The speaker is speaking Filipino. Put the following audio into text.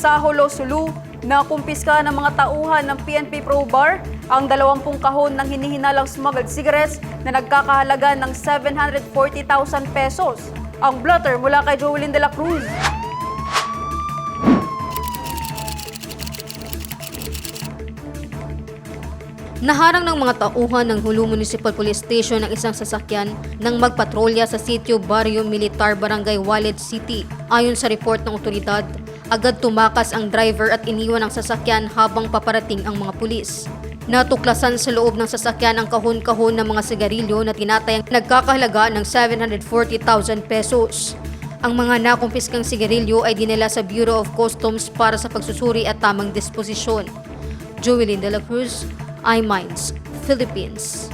Sa Holo, Sulu, nakumpiska ng mga tauhan ng PNP Pro Bar ang 20 kahon ng hinihinalang smuggled cigarettes na nagkakahalaga ng 740,000 pesos. Ang blotter mula kay Joelyn de la Cruz. Naharang ng mga tauhan ng Hulu Municipal Police Station ng isang sasakyan nang magpatrolya sa sitio Barrio Militar Barangay Walid City. Ayon sa report ng otoridad, agad tumakas ang driver at iniwan ang sasakyan habang paparating ang mga pulis. Natuklasan sa loob ng sasakyan ang kahon-kahon ng mga sigarilyo na tinatayang nagkakahalaga ng 740,000 pesos. Ang mga nakumpiskang sigarilyo ay dinala sa Bureau of Customs para sa pagsusuri at tamang disposisyon. Joelyn De La Cruz, iMinds, Philippines.